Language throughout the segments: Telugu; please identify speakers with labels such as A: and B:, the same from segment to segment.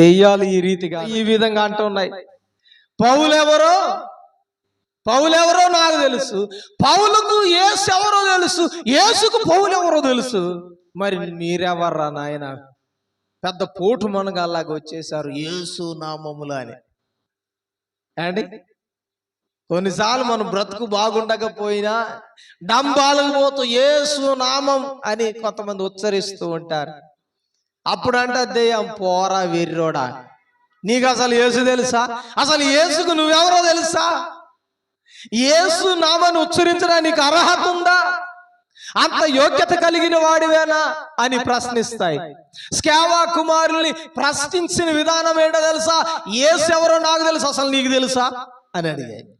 A: దెయ్యాలు ఈ రీతిగా ఈ విధంగా అంటున్నాయి పౌలెవరో? పౌలెవరో నాకు తెలుసు. పౌలకు ఏసు ఎవరో తెలుసు. ఏసుకు పౌలు ఎవరో తెలుసు. మరి మీరెవర్రా నాయన? పెద్ద పోటు మనగాలాగా వచ్చేసారు ఏసు నామములు అని. అండి కొన్నిసార్లు మనం బ్రతుకు బాగుండకపోయినా డంబాలకు పోతూ ఏసు నామం అని కొంతమంది ఉచ్చరిస్తూ ఉంటారు. అప్పుడు అంటే దెయ్యం పోరా వెర్రోడా? నీకు అసలు యేసు తెలుసా? అసలు యేసుకు నువ్వెవరో తెలుసా? యేసు నామాన్ని ఉచ్చరించడానికి అర్హత ఉందా? అంత యోగ్యత కలిగిన వాడివేనా? అని ప్రశ్నిస్తాయి. స్కేవా కుమారుల్ని ప్రశ్నించిన విధానం ఏంటో తెలుసా? యేసు ఎవరో నాకు తెలుసు అసలు నీకు తెలుసా? అని అడిగాయి.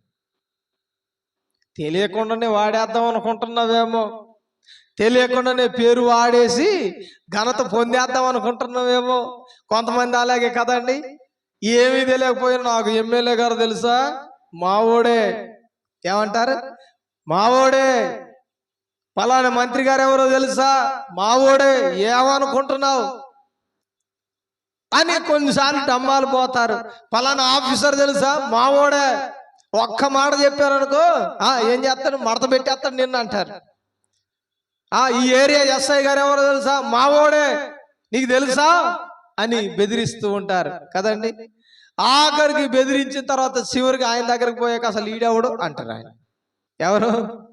A: తెలియకుండానే వాడేద్దాం అనుకుంటున్నావేమో. తెలియకుండానే పేరు వాడేసి ఘనత పొందేద్దాం అనుకుంటున్నామేమో కొంతమంది అలాగే కదండి. ఏమీ తెలియకపోయినా నాకు ఎమ్మెల్యే గారు తెలుసా? మావోడే. ఏమంటారు? మావోడే. పలానా మంత్రి గారు ఎవరో తెలుసా? మావోడే. ఏమనుకుంటున్నావు? అని కొన్నిసార్లు డమ్మాలు పోతారు. పలానా ఆఫీసర్ తెలుసా? మావోడే. ఒక్క మాట చెప్పారనుకో ఏం చేస్తాడు? మడత పెట్టేస్తాడు నిన్ను అంటారు. ఆ ఈ ఏరియా ఎస్ఐ గారు ఎవరో తెలుసా? మావోడే నీకు తెలుసా? అని బెదిరిస్తూ ఉంటారు. కదండి? ఆఖరికి బెదిరించిన తర్వాత చివరికి ఆయన దగ్గరికి పోయాక అసలు ఈడెవడు అంటారు ఆయన. ఎవరు?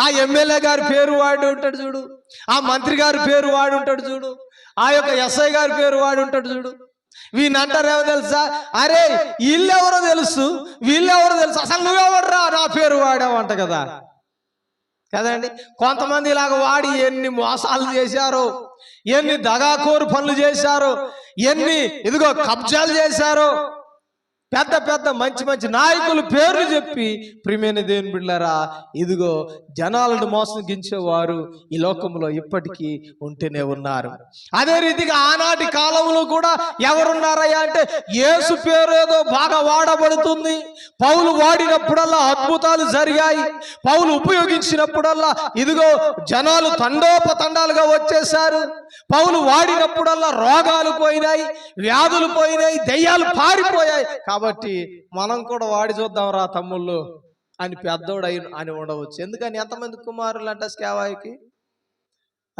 A: ఆ ఎమ్మెల్యే గారి పేరు వాడి ఉంటాడు చూడు. ఆ మంత్రి గారి పేరు వాడి ఉంటాడు చూడు. ఆ యొక్క ఎస్ఐ గారి పేరు వాడి ఉంటాడు చూడు. వీళ్ళు అంటారేమో తెలుసా? అరే వీళ్ళెవరో తెలుసు. వీళ్ళెవరో తెలుసు. అసలు నువ్వెవడరా? నా పేరు వాడావంట కదా. కదండి? కొంతమంది ఇలాగ వాడి ఎన్ని మోసాలు చేశారో ఎన్ని దగాకోరు పనులు చేశారు ఎన్ని ఇదిగో కబ్జాలు చేశారు పెద్ద పెద్ద మంచి మంచి నాయకులు పేర్లు చెప్పి ప్రియమైన దేవుని బిళ్ళరా ఇదిగో జనాలను మోసగించేవారు ఈ లోకంలో ఇప్పటికీ ఉంటూనే ఉన్నారు. అదే రీతిగా ఆనాటి కాలంలో కూడా ఎవరున్నారయ్యా అంటే యేసు పేరు ఏదో బాగా వాడబడుతుంది. పౌలు వాడినప్పుడల్లా అద్భుతాలు జరిగాయి. పౌలు ఉపయోగించినప్పుడల్లా ఇదిగో జనాలు తండోపతండాలుగా వచ్చేసారు పౌలు వాడినప్పుడల్లా రోగాలు పోయినాయి వ్యాధులు పోయినాయి దయ్యాలు పారిపోయాయి. కాబట్టి మనం కూడా వాడి చూద్దాం రా తమ్ముళ్ళు అని పెద్దోడు అయి అని ఉండవచ్చు. ఎందుకని ఎంతమంది కుమారులు అంట స్కావాయికి?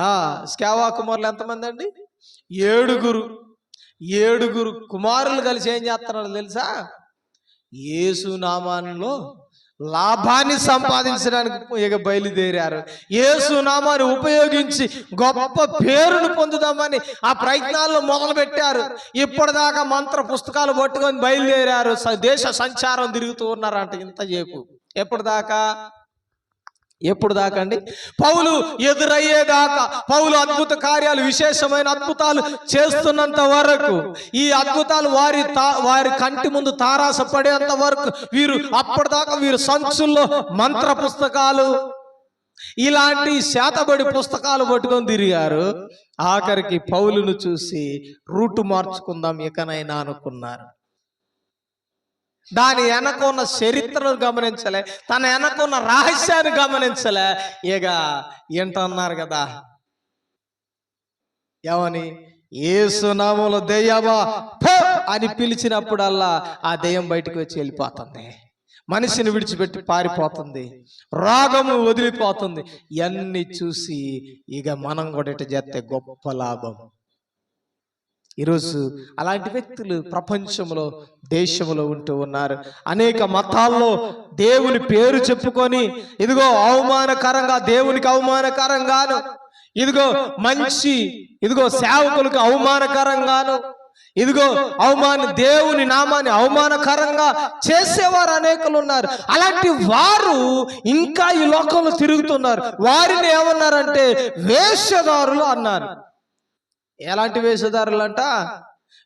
A: ఆ స్కావా కుమారులు ఎంతమంది అండి? ఏడుగురు. ఏడుగురు. కుమారులు కలిసి ఏం చేస్తున్నారు తెలుసా? యేసు నామాల్లో లాభాన్ని సంపాదించడానికి ఇక బయలుదేరారు. ఏసునామాన్ని ఉపయోగించి గొప్ప పేరును పొందుదామని ఆ ప్రయత్నాల్లో మొదలు పెట్టారు ఇప్పటిదాకా మంత్ర పుస్తకాలు పట్టుకొని బయలుదేరారు. దేశ సంచారం తిరుగుతూ ఉన్నారంట ఇంతసేపు. ఎప్పటిదాకా? ఎప్పుడు దాకా అండి? పౌలు ఎదురయ్యేదాకా. పౌలు అద్భుత కార్యాలు విశేషమైన అద్భుతాలు చేస్తున్నంత వరకు ఈ అద్భుతాలు వారి తా- వారి కంటి ముందు తారాస పడేంత వరకు వీరు అప్పటిదాకా వీరు సంచుల్లో మంత్ర పుస్తకాలు ఇలాంటి శాతబడి పుస్తకాలు పట్టుకొని తిరిగారు. ఆఖరికి పౌలును చూసి రూటు మార్చుకుందాం ఇకనైనా అనుకున్నారు. దాని వెనక ఉన్న చరిత్రను గమనించలే తన వెనక ఉన్న రహస్యాన్ని గమనించలే. ఇక ఏంటన్నారు కదా? ఏమని ఏసునాములు దెయ్యమా పో అని పిలిచినప్పుడల్లా ఆ దెయ్యం బయటకు వచ్చి వెళ్ళిపోతుంది. మనిషిని విడిచిపెట్టి పారిపోతుంది. రోగము వదిలిపోతుంది. ఇవన్నీ చూసి ఇక మనం కూడా ఇటు చేస్తే గొప్ప లాభం. ఈరోజు అలాంటి వ్యక్తులు ప్రపంచంలో దేశంలో ఉంటూ ఉన్నారు. అనేక మతాల్లో దేవుని పేరు చెప్పుకొని ఇదిగో అవమానకరంగా దేవునికి అవమానకరంగాను ఇదిగో మంచి ఇదిగో సేవకులకు అవమానకరంగాను ఇదిగో అవమాన దేవుని నామాన్ని అవమానకరంగా చేసేవారు అనేకులు ఉన్నారు. అలాంటి వారు ఇంకా ఈ లోకంలో తిరుగుతున్నారు. వారిని ఏమన్నారంటే వేషధారులు అన్నారు. ఎలాంటి వేషధారులు అంట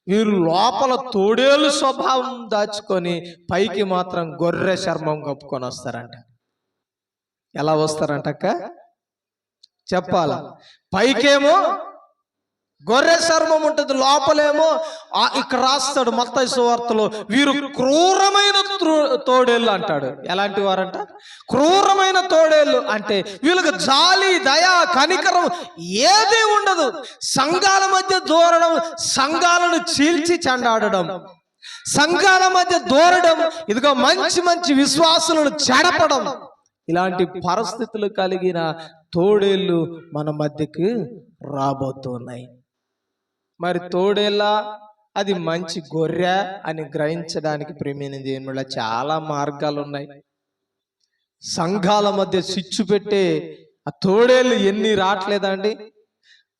A: వీరు లోపల తోడేలు స్వభావం దాచుకొని పైకి మాత్రం గొర్రె చర్మం కప్పుకొని వస్తారంట. ఎలా వస్తారంట అక్క చెప్పాల? పైకేమో గొర్రె చర్మం ఉంటుంది లోపలేమో. ఇక్కడ రాస్తాడు మత సువార్తలో వీరు క్రూరమైన త్రూ- తోడేళ్ళు అంటాడు. ఎలాంటి వారంట? క్రూరమైన తోడేళ్ళు అంటే వీళ్ళకి జాలి దయ కనికరం ఏదీ ఉండదు. సంఘాల మధ్య దూరడం సంఘాలను చీల్చి చెండాడడం. సంఘాల మధ్య దూరడం ఇదిగో మంచి మంచి విశ్వాసులను చెడపడం. ఇలాంటి పరిస్థితులు కలిగిన తోడేళ్ళు మన మధ్యకి రాబోతున్నాయి. మరి తోడేళ్ళ అది మంచి గొర్రె అని గ్రహించడానికి ప్రేమైన దేవునిలో చాలా మార్గాలు ఉన్నాయి. సంఘాల మధ్య చిచ్చు పెట్టే ఆ తోడేళ్ళు ఎన్ని రావట్లేదండి?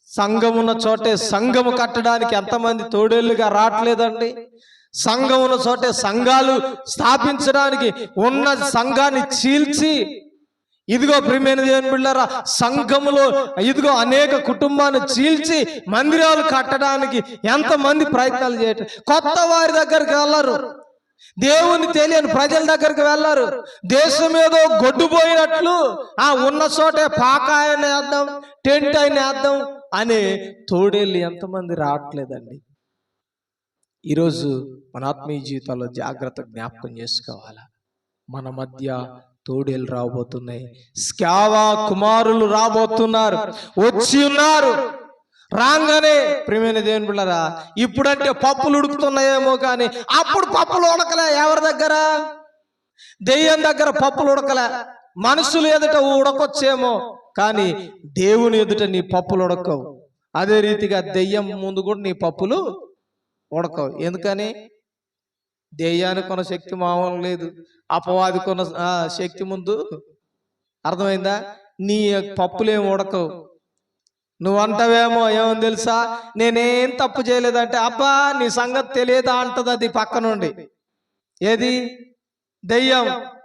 A: సంఘం ఉన్న చోటే సంఘము కట్టడానికి ఎంతమంది తోడేళ్ళుగా రావట్లేదండి? సంఘం ఉన్న చోటే సంఘాలు స్థాపించడానికి ఉన్న సంఘాన్ని చీల్చి ఇదిగో ప్రియమైన దేవుని బిళ్ళారా సంఘములో ఇదిగో అనేక కుటుంబాన్ని చీల్చి మందిరాలు కట్టడానికి ఎంతమంది ప్రయత్నాలు చేయటం కొత్త వారి దగ్గరికి వెళ్ళరు. దేవుని తెలియని ప్రజల దగ్గరికి వెళ్ళరు. దేశం ఏదో గొడ్డుపోయినట్లు ఆ ఉన్న చోటే పాక ఆయన వేద్దాం టెంట్ ఆయన వేద్దాం అనే తోడేళ్ళు ఎంతమంది రావట్లేదండి. ఈరోజు మన ఆత్మీయ జీవితంలో జాగ్రత్త జ్ఞాపకం చేసుకోవాలా? మన మధ్య తోడేలు రాబోతున్నాయి. స్కావా కుమారులు రాబోతున్నారు. వచ్చి ఉన్నారు. రాగానే ప్రేమైన దేవుని బిళ్ళరా ఇప్పుడంటే పప్పులు ఉడుకుతున్నాయేమో కానీ అప్పుడు పప్పులు ఉడకలే ఎవరి దగ్గర? దెయ్యం దగ్గర పప్పులు ఉడకలే. మనుషులు ఎదుట ఉడకొచ్చేమో కానీ దేవుని ఎదుట నీ పప్పులు ఉడకవు. అదే రీతిగా దెయ్యం ముందు కూడా నీ పప్పులు ఉడకవు. ఎందుకని? దెయ్యానికి కొన్న శక్తి మామూలు లేదు. అపవాది ఉన్న శక్తి ముందు. అర్థమైందా? నీ పప్పులేం ఉడకవు. నువ్వు అంటావేమో ఏమో తెలుసా? నేనేం తప్పు చేయలేదంటే అబ్బా నీ సంగతి తెలియదా అంటది అది పక్క నుండి. ఏది? దెయ్యం.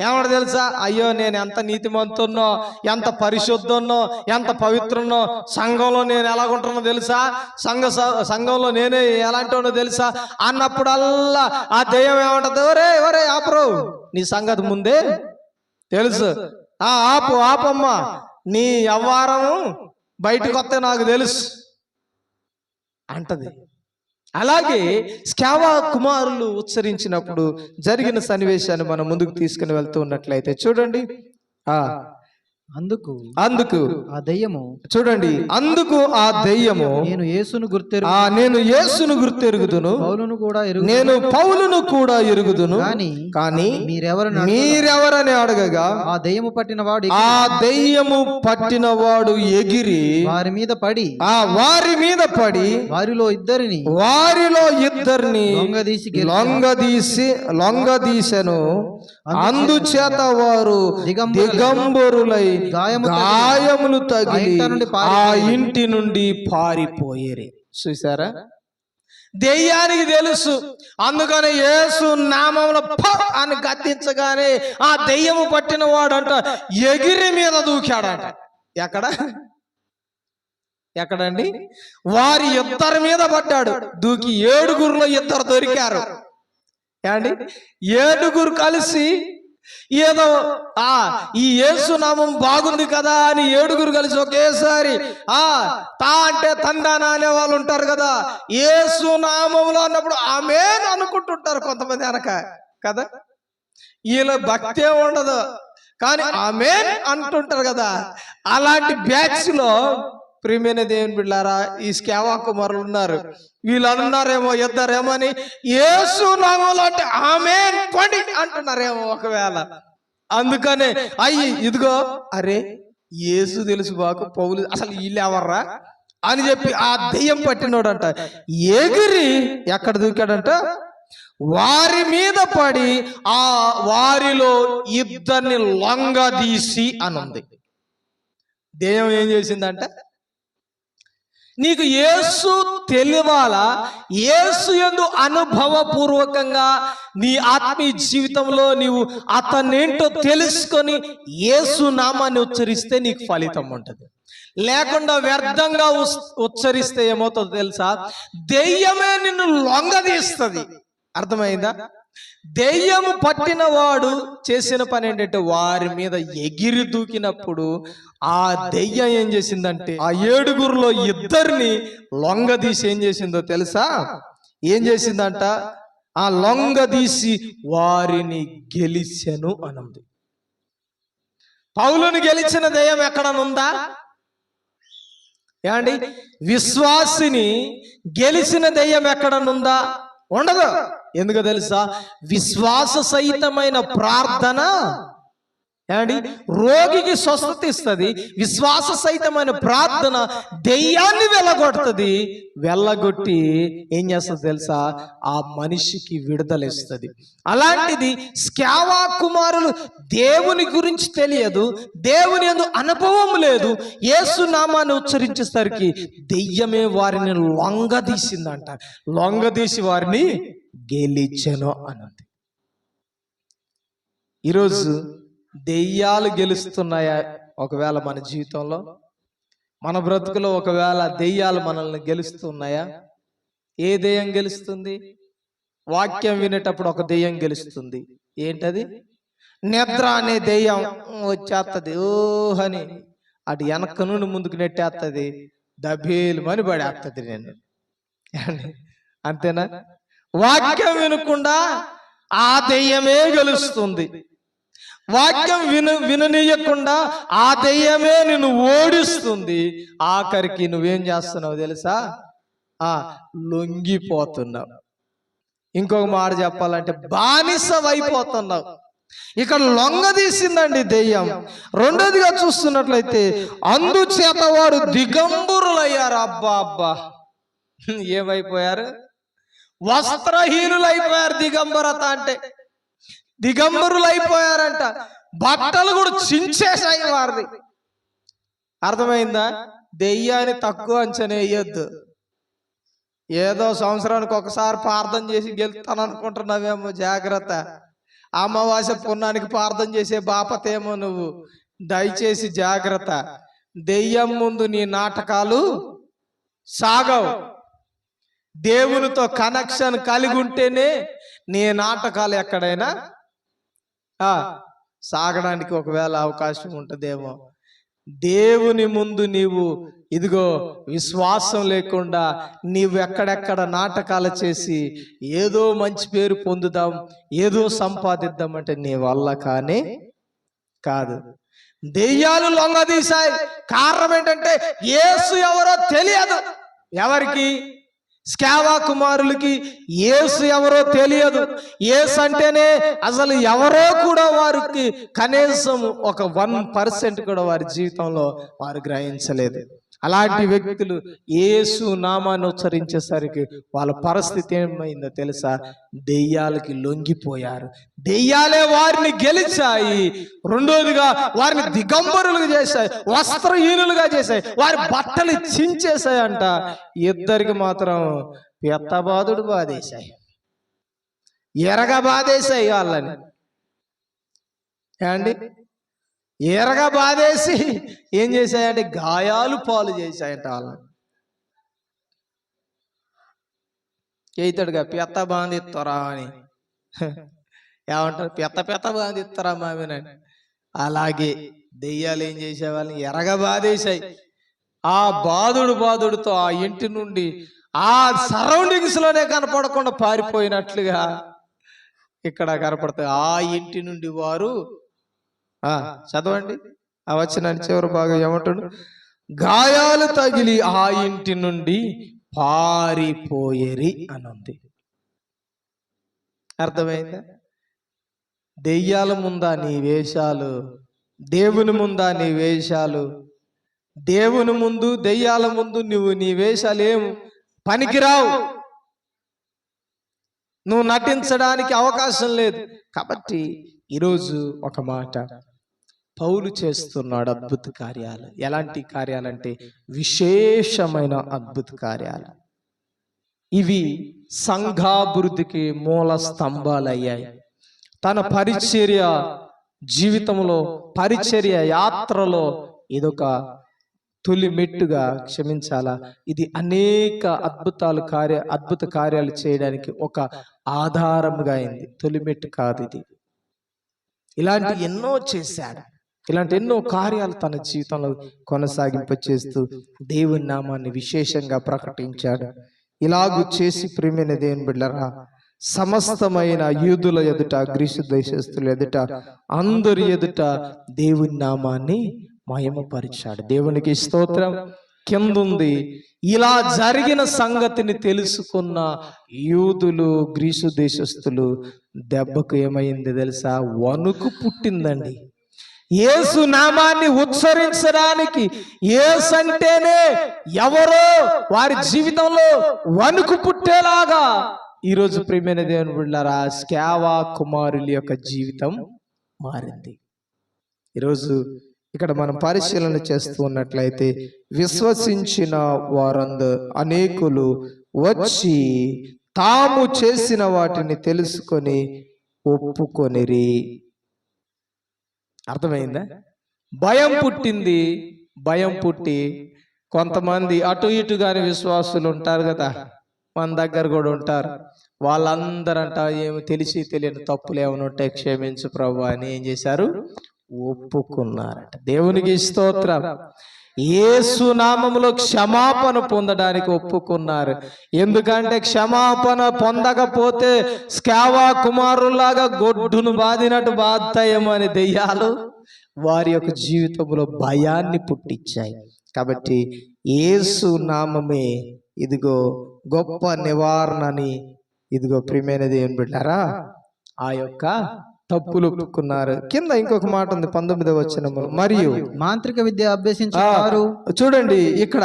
A: ఏమన్నా తెలుసా? అయ్యో నేను ఎంత నీతిమంతున్నో ఎంత పరిశుద్ధున్నో ఎంత పవిత్రున్నో సంఘంలో నేను ఎలాగుంటున్నో తెలుసా? సంఘ స- సంఘంలో నేనే ఎలాంటి ఉన్నో తెలుసా? అన్నప్పుడల్లా ఆ దెయ్యం ఏమంటది? ఒరే ఒరే ఆపరు నీ సంగతి ముందే తెలుసు. ఆ ఆపు ఆపమ్మా. నీ వ్యవహారము బయటకు వస్తే నాకు తెలుసు. అంటది. అలాగే స్కావా కుమారులు ఉచ్చరించినప్పుడు జరిగిన సన్నివేశాన్ని మనం ముందుకు తీసుకుని వెళ్తూ ఉన్నట్లయితే చూడండి. ఆ
B: అందుకు
A: అందుకు
B: ఆ దయ్యము
A: చూడండి అందుకు ఆ దెయ్యము
B: నేను యేసును గుర్తెరు
A: ఆ నేను యేసును గుర్తెరుగుదును.
B: పౌలును కూడా ఎరుగు
A: నేను పౌలును కూడా ఎరుగుదును.
B: కానీ
A: కానీ
B: మీరెవరని
A: మీరెవరని అడగగా?
B: ఆ దయ్యము పట్టిన వాడు
A: ఆ దెయ్యము పట్టినవాడు ఎగిరి
B: వారి మీద పడి
A: ఆ వారి మీద పడి
B: వారిలో ఇద్దరిని
A: వారిలో ఇద్దరిని
B: లొంగదీసి.
A: లొంగదీసి లొంగదీసెను అందుచేత వారు
B: దిగంబరులై,
A: గాయములు తగిలి
B: ఆ ఇంట నుండి పారిపోయిరి.
A: చూసారా దెయ్యానికి తెలుసు. అందుకని యేసు నామంలో ప అని గద్దించగానే ఆ దెయ్యము పట్టిన వాడంట ఎగిరి మీద దూకాడంట. ఎక్కడ? ఎక్కడండి? వారి ఇద్దరి మీద పడ్డాడు. దూకి ఏడుగురులో ఇద్దరు దొరికారు. ఏమండి? ఏడుగురు కలిసి ఏదో ఆ ఈ యేసు నామం బాగుంది కదా అని ఏడుగురు కలిసి ఒకేసారి ఆ తా అంటే తందాన అనే వాళ్ళు ఉంటారు కదా యేసునామంలో అన్నప్పుడు ఆమె అనుకుంటుంటారు కొంతమంది అనక కదా? వీళ్ళ భక్తి ఉండదు కానీ ఆమె అంటుంటారు కదా అలాంటి బ్యాచ్లో ప్రియమైన దేవుని బిడ్డారా ఈ స్కేవా కుమారులు ఉన్నారు. వీళ్ళు అన్నారేమో ఇద్దరేమో అని ఏసు నామలు అంటే ఆమె పండి అంటున్నారేమో ఒకవేళ. అందుకనే అయ్యి ఇదిగో అరే ఏసు తెలుసు బాకు పౌలు అసలు వీళ్ళు ఎవర్రా? అని చెప్పి ఆ దెయ్యం పట్టినోడంట. ఎగిరి ఎక్కడ దూకాడంట? వారి మీద పడి ఆ వారిలో ఇద్దరిని లొంగదీసి అనుంది దెయ్యం ఏం చేసిందంటే? నీకు యేసు తెలియాలా యేసు ఎందు అనుభవపూర్వకంగా నీ ఆత్మీయ జీవితంలో నీవు అతనేంటో తెలుసుకొని యేసు నామాన్ని ఉచ్చరిస్తే నీకు ఫలితం ఉంటుంది. లేకుండా వ్యర్థంగా ఉచ్చరిస్తే ఏమవుతుందో తెలుసా? దెయ్యమే నిన్ను లొంగదీస్తుంది. అర్థమైందా? దెయ్యము పట్టిన వాడు చేసిన పని ఏంటంటే వారి మీద ఎగిరి దూకినప్పుడు ఆ దెయ్యం ఏం చేసిందంటే ఆ ఏడుగురులో ఇద్దరిని లొంగదీసి ఏం చేసిందో తెలుసా? ఏం చేసిందంట? ఆ లొంగదీసి వారిని గెలిచెను అనంది. పౌలుని గెలిచిన దెయ్యం ఎక్కడనుందా? ఏమండి? విశ్వాసిని గెలిచిన దెయ్యం ఎక్కడనుందా? ఉండదు. ఎందుకు తెలుసా? విశ్వాస సహితమైన ప్రార్థన ఏమండి? రోగికి స్వస్థత ఇస్తుంది విశ్వాస సహితమైన ప్రార్థన దెయ్యాన్ని వెళ్ళగొడుతుంది వెళ్ళగొట్టి ఏం చేస్తుంది తెలుసా? ఆ మనిషికి విడుదలేస్తుంది అలాంటిది స్కావా కుమారులు దేవుని గురించి తెలియదు దేవుని ఎందు అనుభవం లేదు. యేసు నామాన్ని ఉచ్చరించేసరికి దెయ్యమే వారిని లొంగదీసిందంట. లొంగదీసి వారిని గెలిచెను అన్నది ఈరోజు దెయ్యాలు గెలుస్తున్నాయా ఒకవేళ మన జీవితంలో? మన బ్రతుకులో ఒకవేళ దెయ్యాలు మనల్ని గెలుస్తున్నాయా? ఏ దెయ్యం గెలుస్తుంది? వాక్యం వినేటప్పుడు ఒక దెయ్యం గెలుస్తుంది. ఏంటది? నిద్ర అనే దెయ్యం వచ్చేస్తుంది ఓహని అటు వెనక నుండి ముందుకు నెట్టేస్తుంది దబేలు మని పడేస్తుంది నేను అంతేనా? వాక్యం వినకుండా ఆ దెయ్యమే గెలుస్తుంది. వాక్యం విను విననీయకుండా ఆ దెయ్యమే నిన్ను ఓడిస్తుంది. ఆఖరికి నువ్వేం చేస్తున్నావు తెలుసా? ఆ లొంగిపోతున్నావు. ఇంకొక మాట చెప్పాలంటే బానిసవైపోతున్నావు. ఇక్కడ లొంగదీసిందండి దెయ్యం. రెండోదిగా చూస్తున్నట్లయితే అందుచేత వారు దిగంబురులయ్యారు. అబ్బా అబ్బా. ఏమైపోయారు? వస్త్రహీనులైపోయారు దిగంబరత అంటే. దిగంబరులు అయిపోయారంట బట్టలు కూడా చించేసాయి వారిని. అర్థమైందా? దెయ్యాన్ని తక్కువ అంచనా వేయొద్దు. ఏదో సంవత్సరానికి ఒకసారి ప్రార్థన చేసి గెలుతాను అనుకుంటున్నావేమో జాగ్రత్త. అమావాస్య పుణ్యానికి ప్రార్థన చేసే బాపతేమో నువ్వు. దయచేసి జాగ్రత్త. దెయ్యం ముందు నీ నాటకాలు సాగవు. దేవునితో కనెక్షన్ కలిగి ఉంటేనే నీ నాటకాలు ఎక్కడైనా సాగడానికి ఒకవేళ అవకాశం ఉంటుందేమో. దేవుని ముందు నీవు ఇదిగో విశ్వాసం లేకుండా నీవు ఎక్కడెక్కడ నాటకాలు చేసి ఏదో మంచి పేరు పొందుదాం ఏదో సంపాదిద్దాం అంటే నీ వల్ల కానీ కాదు. దెయ్యాలు లొంగదీశాయి. కారణం ఏంటంటే యేసు ఎవరో తెలియదు ఎవరికి? స్కావా కుమారులకి యేసు ఎవరో తెలియదు. యేసు అంటేనే అసలు ఎవరో కూడా వారికి కనీసం ఒక వన్ పర్సెంట్ కూడా వారి జీవితంలో వారు గ్రహించలేదు. అలాంటి వ్యక్తులు యేసు నామాన్ని ఉచ్చరించేసరికి వాళ్ళ పరిస్థితి ఏమైందో తెలుసా? దెయ్యాలకి లొంగిపోయారు. దెయ్యాలే వారిని గెలిచాయి. రెండోదిగా వారిని దిగంబరులుగా చేశాయి వస్త్రహీనులుగా చేశాయి వారి బట్టలు చించేశాయి అంట ఇద్దరికి మాత్రం పెత్తబాదుడు బాధేశాయి. ఎరగ బాధేశాయి వాళ్ళని. ఏమండి? ఎరగ బాధేసి ఏం చేశాయంటే గాయాలు పాలు చేశాయంట వాళ్ళని. చేయితాడుగా పెత్త బాంధిస్తారా అని. ఏమంటారు? పెత్త పెత్త బాధిస్తారా మామినని అలాగే దెయ్యాలు ఏం చేసేవాళ్ళని ఎరగ బాధేశాయి. ఆ బాధుడు బాధుడితో ఆ ఇంటి నుండి ఆ సరౌండింగ్స్లోనే కనపడకుండా పారిపోయినట్లుగా ఇక్కడ కనపడతాయి. ఆ ఇంటి నుండి వారు చదవండి. ఆ వచ్చిన చివరి బాగా ఏమంటాడు గాయాలు తగిలి ఆ ఇంటి నుండి పారిపోయేరి అని ఉంది అర్థమైందా? దెయ్యాల ముందా నీ వేషాలు దేవుని ముందా నీ వేషాలు దేవుని ముందు దెయ్యాల ముందు నువ్వు నీ వేషాలు ఏం పనికిరావు. నువ్వు నటించడానికి అవకాశం లేదు. కాబట్టి ఈరోజు ఒక మాట. పౌలు చేస్తున్నాడు అద్భుత కార్యాలు. ఎలాంటి కార్యాలంటే విశేషమైన అద్భుత కార్యాలు. ఇవి సంఘాభివృద్ధికి మూల స్తంభాలు అయ్యాయి. తన పరిచర్య జీవితంలో పరిచర్య యాత్రలో ఇదొక తొలి మెట్టుగా క్షమించాలా? ఇది అనేక అద్భుతాలు కార్య అద్భుత కార్యాలు చేయడానికి ఒక ఆధారముగా అయింది. తొలి మెట్టు కాదు ఇది. ఇలాంటి ఎన్నో చేశాడు. ఇలాంటి ఎన్నో కార్యాలు తన జీవితంలో కొనసాగింప చేస్తూ దేవుని నామాన్ని విశేషంగా ప్రకటించాడు. ఇలాగూ చేసి ప్రేమైన దేవుని బిడ్డరా సమస్తమైన యూదుల ఎదుట గ్రీసు దేశస్తుల ఎదుట అందరి ఎదుట దేవుని నామాన్ని మయమపరిచాడు దేవునికి స్తోత్రం. కిందుంది ఇలా జరిగిన సంగతిని తెలుసుకున్న యూదులు గ్రీసు దేశస్తులు దెబ్బకు ఏమైంది తెలుసా? వణుకు పుట్టిందండి. యేసు నామాన్ని ఉత్సరించడానికి ఏసు అంటేనే ఎవరో వారి జీవితంలో వణుకు పుట్టేలాగా. ఈరోజు ప్రియమైన దేవుని బిళ్ళారా స్కావా కుమారుల యొక్క జీవితం మారింది. ఈరోజు ఇక్కడ మనం పరిశీలన చేస్తూ ఉన్నట్లయితే విశ్వసించిన వారందరు అనేకులు వచ్చి తాము చేసిన వాటిని తెలుసుకొని ఒప్పుకొనిరి. అర్థమైందా? భయం పుట్టింది భయం పుట్టి కొంతమంది అటు ఇటుగాని విశ్వాసులు ఉంటారు కదా మన దగ్గర కూడా ఉంటారు. వాళ్ళందరంట ఏమి తెలిసి తెలియని తప్పులు ఏమైనా ఉంటే క్షమించు ప్రభు అని ఏం చేశారు? ఒప్పుకున్నారట. దేవునికి స్తోత్రం. యేసు నామములో క్షమాపణ పొందడానికి ఒప్పుకున్నారు. ఎందుకంటే క్షమాపణ పొందకపోతే స్కావా కుమారులాగా గొడ్డును బాదినట్టు బాధతాయేమో అని దెయ్యాలు వారి యొక్క జీవితంలో భయాన్ని పుట్టించాయి. కాబట్టి ఏసు నామమే ఇదిగో గొప్ప నివారణని ఇదిగో ప్రియమైనది ఏం బిడ్డారా ఆ యొక్క తప్పులు ఒప్పుకున్నారు. కింద ఇంకొక మాట ఉంది పంతొమ్మిదవ వచనము మరియు
B: మాంత్రిక విద్య అభ్యసించిన వారు
A: చూడండి ఇక్కడ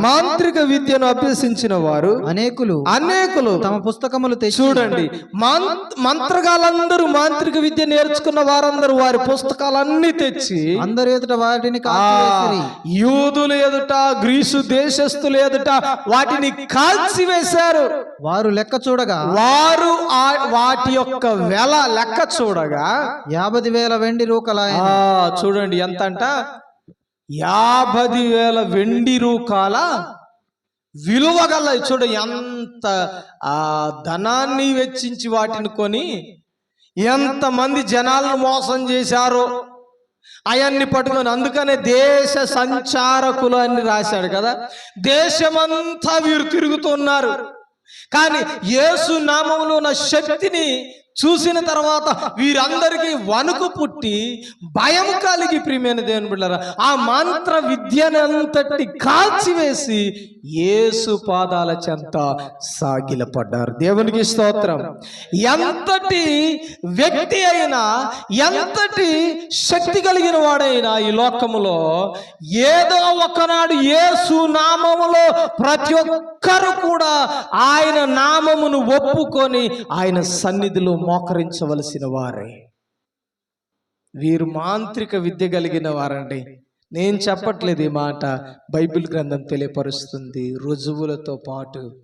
A: మాంత్రిక విద్యను అభ్యసించిన వారు
B: అనేకులు
A: అనేకులు
B: తమ పుస్తకములు
A: చూడండి మాం- మంత్రగాళ్ళందరూ మాంత్రిక విద్య నేర్చుకున్న వారందరూ వారి పుస్తకాలన్నీ తెచ్చి
B: అందరి ఎదుట వాటిని
A: యూదుల ఎదుట గ్రీసు దేశస్థుల ఎదుట వాటిని కాల్చివేశారు
B: వారు లెక్క చూడగా
A: వారు వాటి యొక్క వెల లెక్క చూడగా
B: యాభై వేల వెండి రూకలాయ
A: ఆ చూడండి ఎంత అంట యాభై వేల వెండి రూకాల విలువ గల చూడు ఎంత ఆ ధనాన్ని వెచ్చించి వాటిని కొని ఎంతమంది జనాలను మోసం చేశారో అవన్నీ పట్టుకొని అందుకనే దేశ సంచారకులు అని రాశాడు కదా. దేశమంతా వీరు తిరుగుతున్నారు. కానీ యేసు నామంలో ఉన్న శక్తిని చూసిన తర్వాత వీరందరికీ వణుకు పుట్టి భయం కలిగి ప్రియమైన దేవుని బిడ్డరా ఆ మంత్ర విద్యనంతటి కాల్చివేసి ఏసు పాదాల చెంత సాగిలపడ్డారు. దేవునికి స్తోత్రం. ఎంతటి వ్యక్తి అయినా ఎంతటి శక్తి కలిగిన వాడైనా ఈ లోకములో ఏదో ఒకనాడు ఏసు నామములో ప్రతి ఒక్కరు కూడా ఆయన నామమును ఒప్పుకొని ఆయన సన్నిధిలో మోకరించవలసిన వారే వీరు మాంత్రిక విద్య కలిగిన వారండి నేను చెప్పట్లేదు ఈ మాట. బైబిల్ గ్రంథం తెలియపరుస్తుంది. రుజువులతో పాటు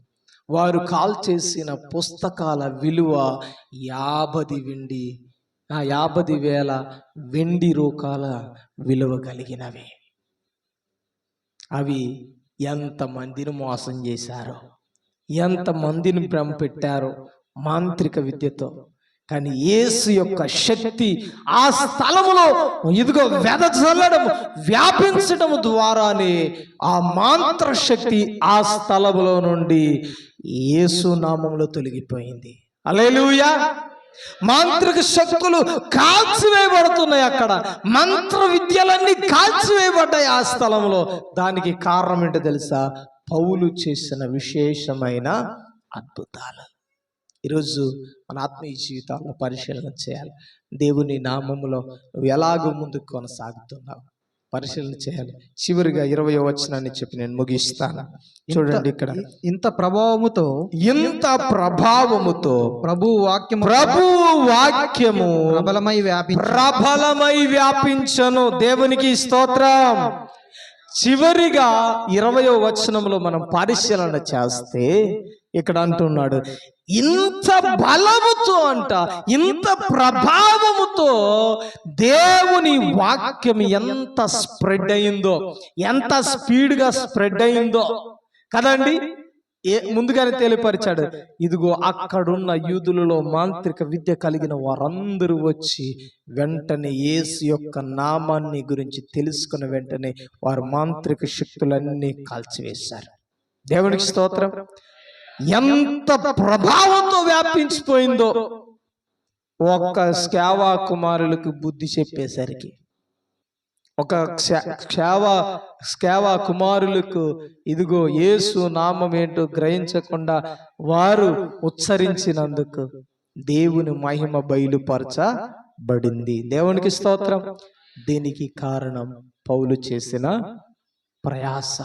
A: వారు కాల్ చేసిన పుస్తకాల విలువ యాభది వెండి. ఆ యాభది వేల వెండి రూకాల విలువ కలిగినవి. అవి ఎంతమందిని మోసం చేశారో ఎంతమందిని భ్రమ పెట్టారో మాంత్రిక విద్యతో. కానీ యేసు యొక్క శక్తి ఆ స్థలములో ఇదిగో వెదజల్లడం వ్యాపించడం ద్వారానే ఆ మాంత్ర శక్తి ఆ స్థలములో నుండి యేసు నామంలో తొలగిపోయింది. అలేలుయా మాంత్రిక శక్తులు కాల్చివేయబడుతున్నాయి అక్కడ. మంత్ర విద్యలన్నీ కాల్చివేయబడ్డాయి ఆ స్థలంలో దానికి కారణం ఏంటో తెలుసా? పౌలు చేసిన విశేషమైన అద్భుతాలు. ఈరోజు మన ఆత్మీయ జీవితాల్లో పరిశీలన చేయాలి. దేవుని నామములో నువ్వు ఎలాగో ముందుకు కొనసాగుతున్నావు? పరిశీలన చేయాలి. చివరిగా ఇరవై వచనాన్ని చెప్పి నేను ముగిస్తాను. చూడండి ఇక్కడ.
B: ఇంత ప్రభావముతో
A: ఇంత ప్రభావముతో
B: ప్రభు వాక్యము
A: ప్రభు వాక్యము
B: ప్రబలమై వ్యాపించి
A: ప్రబలమై వ్యాపించను. దేవునికి స్తోత్రం. చివరిగా ఇరవయో వచనంలో మనం పరిశీలన చేస్తే ఇక్కడ అంటున్నాడు ఇంత బలముతో అంట ఇంత ప్రభావముతో దేవుని వాక్యం ఎంత స్ప్రెడ్ అయిందో ఎంత స్పీడ్గా స్ప్రెడ్ అయిందో. కదండి? ఏ ముందుగానే తెలియపరిచాడు ఇదిగో అక్కడున్న యూదులలో మాంత్రిక విద్య కలిగిన వారందరూ వచ్చి వెంటనే ఏసు యొక్క నామాన్ని గురించి తెలుసుకున్న వెంటనే వారు మాంత్రిక శక్తులన్నీ కాల్చివేశారు. దేవునికి స్తోత్రం. ఎంత ప్రభావంతో వ్యాపించిపోయిందో ఒక్క స్కావా కుమారులకు బుద్ధి చెప్పేసరికి. ఒక క్షావ స్కావా కుమారులకు ఇదిగో యేసు నామం ఏంటో గ్రహించకుండా వారు ఉచ్చరించినందుకు దేవుని మహిమ బయలుపరచబడింది. దేవునికి స్తోత్రం. దీనికి కారణం పౌలు చేసిన ప్రయాస.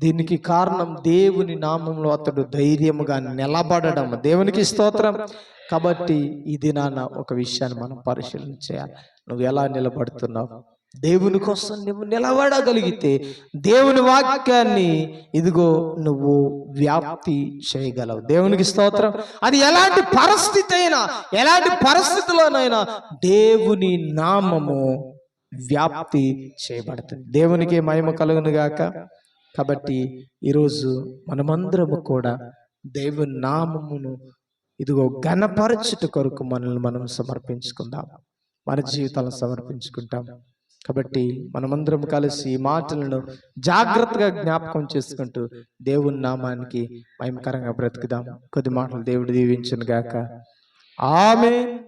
A: దీనికి కారణం దేవుని నామంలో అతడు ధైర్యముగా నిలబడడం. దేవునికి స్తోత్రం. కాబట్టి ఈ దినాన ఒక విషయాన్ని మనం పరిశీలన చేయాలి నువ్వు ఎలా నిలబడుతున్నావు? దేవుని కోసం నువ్వు నిలబడగలిగితే దేవుని వాక్యాన్ని ఇదిగో నువ్వు వ్యాప్తి చేయగలవు. దేవునికి స్తోత్రం. అది ఎలాంటి పరిస్థితి అయినా ఎలాంటి పరిస్థితిలోనైనా దేవుని నామము వ్యాప్తి చేయబడుతుంది. దేవునికి మహిమ కలుగును గాక కాబట్టి ఈరోజు మనమందరము కూడా దేవుని నామమును ఇదిగో ఘనపరచుట కొరకు మనల్ని మనం సమర్పించుకుందాం. మన జీవితాలను సమర్పించుకుంటాం. కాబట్టి మనమందరం కలిసి ఈ మాటలను జాగ్రత్తగా జ్ఞాపకం చేసుకుంటూ దేవుని నామానికి మహిమకరంగా బ్రతుకుదాం. కొద్ది మాటలు దేవుడు దీవించను గాక. ఆమె